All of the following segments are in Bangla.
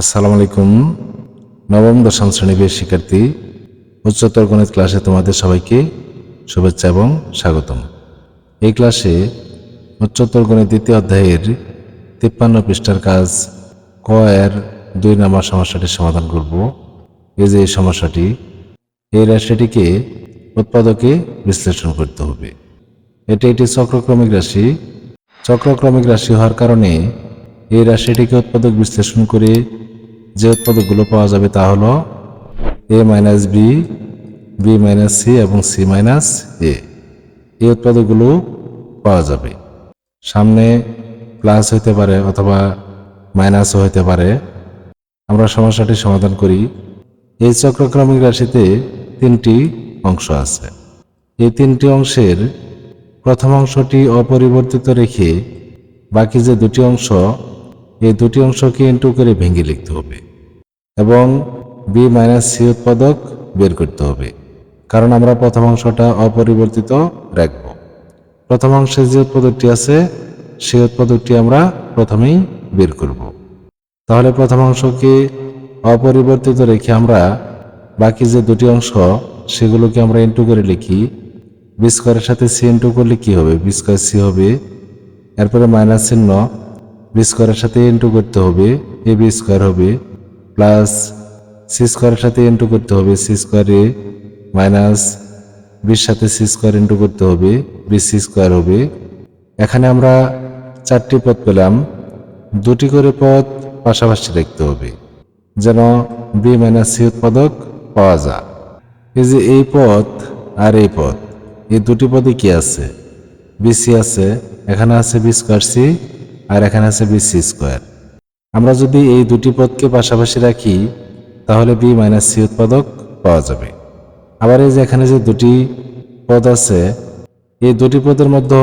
আসসালামু আলাইকুম। নবম, দশম শ্রেণির শিক্ষার্থী, উচ্চতর গণিত ক্লাসে তোমাদের সবাইকে শুভেচ্ছা এবং স্বাগতম। এই ক্লাসে উচ্চতর গণিত দ্বিতীয় অধ্যায়ের তিপ্পান্ন পৃষ্ঠার কাজ ক এর দুই নম্বর সমস্যাটি সমাধান করব। এই যে এই সমস্যাটি, এই রাশিটিকে উৎপাদকে বিশ্লেষণ করতে হবে। এটি একটি চক্রক্রমিক রাশি। চক্রক্রমিক রাশি হওয়ার কারণে এই রাশিটিকে উৎপাদক বিশ্লেষণ করে যে উৎপাদকগুলো পাওয়া যাবে তা হলো A minus B B minus C এবং সি মাইনাস এ এই উৎপাদকগুলো পাওয়া যাবে। সামনে প্লাস হইতে পারে অথবা মাইনাসও হইতে পারে। আমরা সমস্যাটি সমাধান করি। এই চক্রক্রমিক রাশিতে তিনটি অংশ আছে। এই তিনটি অংশের প্রথম অংশটি অপরিবর্তিত রেখে বাকি যে দুটি অংশ এই দুটি অংশকে ইন্টু করে ভেঙে লিখতে হবে এবং বি মাইনাস সি উৎপাদক বের করতে হবে। কারণ আমরা প্রথম অংশটা অপরিবর্তিত রাখব। প্রথম অংশে যে উৎপাদকটি আছে সেই উৎপাদকটি আমরা প্রথমেই বের করব। তাহলে প্রথম অংশকে অপরিবর্তিত রেখে আমরা বাকি যে দুটি অংশ, সেগুলোকে আমরা ইন্টু করে লিখি। বি সাথে সি ইন্টু করলে কি হবে? বি স্কোয়ার সি হবে। এরপরে মাইনাস চিহ্ন বি স্কোয়ারের সাথে ইন্টু করতে হবে এ বি স্কোয়ার হবে প্লাস সি স্কোয়ারের সাথে ইন্টু করতে হবে সি স্কোয়ার এ মাইনাস বির সাথে সি স্কোয়ার ইন্টু করতে হবে বি সি স্কোয়ার হবে। এখানে আমরা চারটি পদ পেলাম, দুটি করে পদ পাশাপাশি দেখতে হবে, যেন বি মাইনাস সি উৎপাদক পাওয়া যায়। এই যে এই পদ আর এই পদ, এই দুটি পদে কি আছে? বিসি আছে, এখানে আছে বি স্কোয়ার সি আর এখানে আছে বিসি স্কোয়ার আমরা যদি এই দুটি পদকে পাশাপাশি রাখি, তাহলে বি মাইনাস সি উৎপাদক পাওয়া যাবে। আবার এই যে এখানে যে দুটি পদ আছে, এই দুটি পদের মধ্যে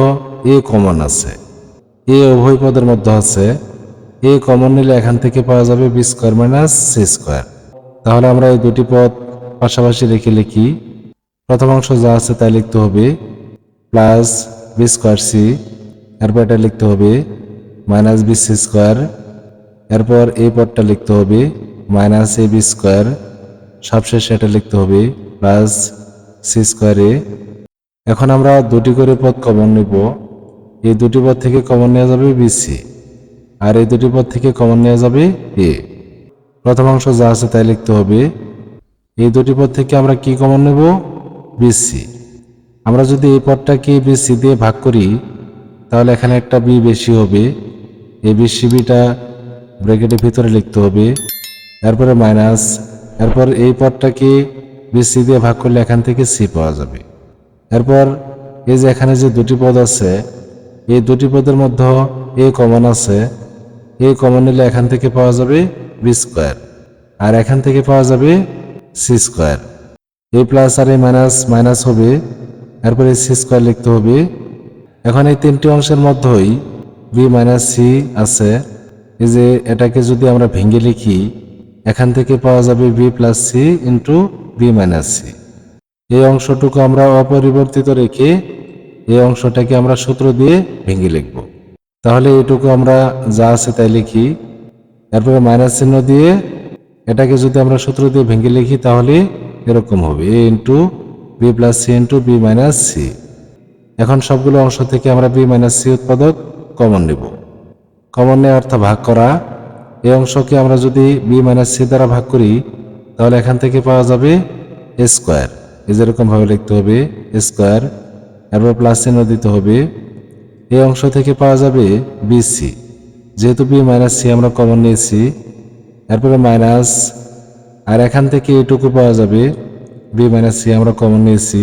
এ কমন আছে। এ উভয় পদের মধ্যে আছে। এ কমন নিলে এখান থেকে পাওয়া যাবে B square minus C square তাহলে আমরা এই দুটি পদ পাশাপাশি রেখে লিখি। প্রথম অংশ যা আছে তাই লিখতে হবে প্লাস বি স্কোয়ার সি এরপর এটা লিখতে হবে মাইনাস বি সি স্কোয়ার। এরপর এই পদটা লিখতে হবে, মাইনাস এ বি স্কোয়ার। সবশেষে এটা লিখতে হবে, প্লাস সি স্কোয়ার এ। এখন আমরা দুটি করে পদ কমন নেব। এই দুটি পদ থেকে কমন নেওয়া যাবে বিসি আর এই দুটি পদ থেকে কমন নেওয়া যাবে এ। প্রথম অংশ যা আছে তাই লিখতে হবে। এই দুটি পদ থেকে আমরা কি কমন নেব? বিসি আমরা যদি এই পদটাকে বিসি দিয়ে ভাগ করি, তাহলে এখানে একটা বি বেশি হবে। এই বিসি বিটা ব্র্যাকেটের ভিতরে লিখতে হবে, এরপরে মাইনাস, এরপর এই পদটাকে বিসি দিয়ে ভাগ করলে এখান থেকে সি পাওয়া যাবে। এরপর এই যে এখানে যে দুটি পদ আছে, এই দুটি পদের মধ্যে এ কমন আছে, এ কমন নিলে এখান থেকে পাওয়া যাবে বি স্কোয়ার, আর এখান থেকে পাওয়া যাবে সি স্কোয়ার। এ প্লাস আর এ মাইনাস মাইনাস হবে, এরপরে সি স্কোয়ার লিখতে হবে। এখন এই তিনটি অংশের মধ্যেই বি মাইনাস সি আছে। এই যে এটাকে যদি আমরা ভেঙে লিখি, এখান থেকে পাওয়া যাবে B plus C into B minus C এই অংশটুকু আমরা অপরিবর্তিত রেখে এই অংশটাকে আমরা সূত্র দিয়ে ভেঙে লিখব। তাহলে এটুকু আমরা যা আছে তাই লিখি। এরপরে মাইনাস চিহ্ন দিয়ে এটাকে যদি আমরা সূত্র দিয়ে ভেঙে লিখি, তাহলে এরকম হবে। A into B plus C into B minus C এখন সবগুলো অংশ থেকে আমরা বি মাইনাস সি উৎপাদক কমন নেব। কমন নেওয়া অর্থ ভাগ করা। এই অংশকে আমরা যদি বি মাইনাস সি দ্বারা ভাগ করি, তাহলে এখান থেকে পাওয়া যাবে এ স্কোয়ার এই যেরকম ভাবে লিখতে হবে এ স্কোয়ার এরপর প্লাস চিহ্ন দিতে হবে। এই অংশ থেকে পাওয়া যাবে বিসি যেহেতু বি মাইনাস সি আমরা কমন নিয়েছি, এরপরে মাইনাস আর এখান থেকে এটুকু পাওয়া যাবে বি মাইনাস সি আমরা কমন নিয়েছি।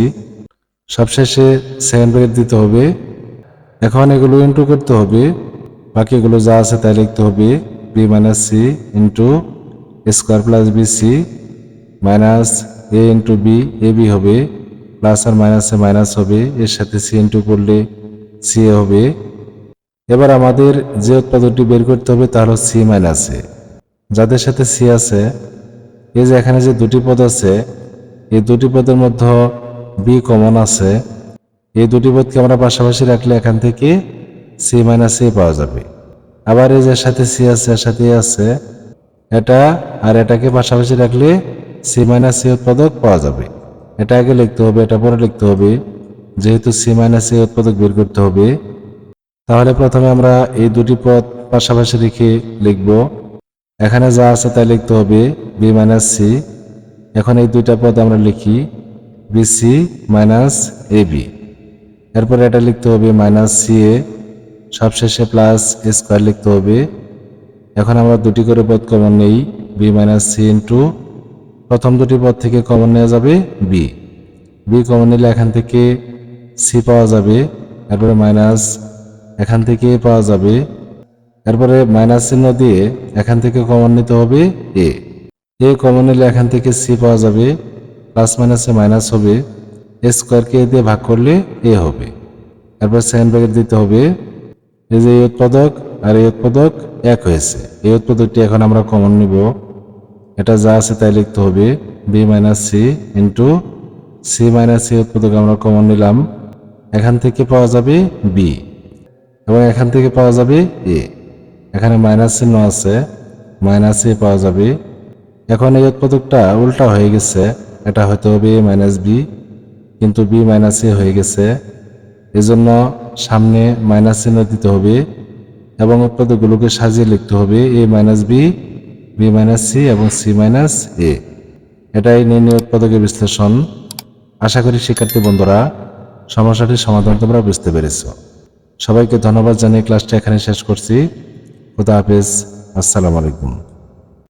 সবশেষে সেকেন্ড ব্রেকেট দিতে হবে। এখন এগুলো ইন্টু করতে হবে। বাকিগুলো যা আছে তাই লিখতে হবে। B minus C into square plus B C minus A into B A B হবে। প্লাস আর মাইনাসে মাইনাস হবে। এর সাথে সি ইন্টু করলে সি এ হবে। এবার আমাদের যে উৎপাদকটি বের করতে হবে তা হলো সি মাইনাসে যাদের সাথে সি আছে, এই যে এখানে যে দুটি পদ আছে, এই দুটি পদের মধ্যে বি কমন আছে। এই দুটি পদকে আমরা পাশাপাশি রাখলে এখান থেকে সি মাইনাস এ পাওয়া যাবে। আবার এই যে সাথে সি আছে, এর সাথে এ আছে, এটা আর এটাকে পাশাপাশি রাখলে সি মাইনাস সি উৎপাদক পাওয়া যাবে। এটা আগে লিখতে হবে, এটা পরে লিখতে হবে। যেহেতু সি মাইনাস সি উৎপাদক বের করতে হবে, তাহলে প্রথমে আমরা এই দুটি পদ পাশাপাশি রেখে লিখব। এখানে যা আছে তাই লিখতে হবে বি মাইনাস সি এখন এই দুইটা পদ আমরা লিখি বিসি মাইনাস এ বি এরপরে এটা লিখতে হবে মাইনাস সি এ সবশেষে প্লাস এ স্কোয়ার লিখতে হবে। এখন আমরা দুটি করে পদ কমন নেই বি মাইনাস সি ইন্টু প্রথম দুটি পদ থেকে কমন নেওয়া যাবে বি বি কমন নিলে এখান থেকে সি পাওয়া যাবে, এরপরে মাইনাস এখান থেকে পাওয়া যাবে, এরপরে মাইনাস চিহ্ন দিয়ে এখান থেকে কমন নিতে হবে এ এ কমন নিলে এখান থেকে সি পাওয়া যাবে প্লাস মাইনাসে মাইনাস হবে। স্কোয়ারকে এ দিয়ে ভাগ করলে এ হবে। এরপর সেকেন্ড ব্র্যাকেট দিতে হবে। এই যে এই উৎপাদক আর এই উৎপাদক এক হয়েছে। এই উৎপাদকটি এখন আমরা কমন নিব। এটা যা আছে তাই লিখতে হবে। B minus C into C minus C উৎপাদক আমরা কমন নিলাম। এখান থেকে পাওয়া যাবে বি এবং এখান থেকে পাওয়া যাবে এ এখানে মাইনাস চিহ্ন আছে। মাইনাস এ পাওয়া যাবে। এখন এই উৎপাদকটা উল্টা হয়ে গেছে। এটা হয়তো হবে এ মাইনাস বি কিন্তু বি মাইনাস এ হয়ে গেছে। এজন্য সামনে মাইনাস চিহ্ন দিতে হবে এবং উৎপাদকগুলোকে সাজিয়ে লিখতে হবে। A minus B B minus C এবং সি মাইনাস এ এটাই নির্ণয় উৎপাদকের বিশ্লেষণ। আশা করি শিক্ষার্থী বন্ধুরা, সমস্যাটির সমাধান তোমরা বুঝতে পেরেছ। সবাইকে ধন্যবাদ জানিয়ে ক্লাসটা এখানে শেষ করছি। খুদা হাফেজ। আসসালামু আলাইকুম।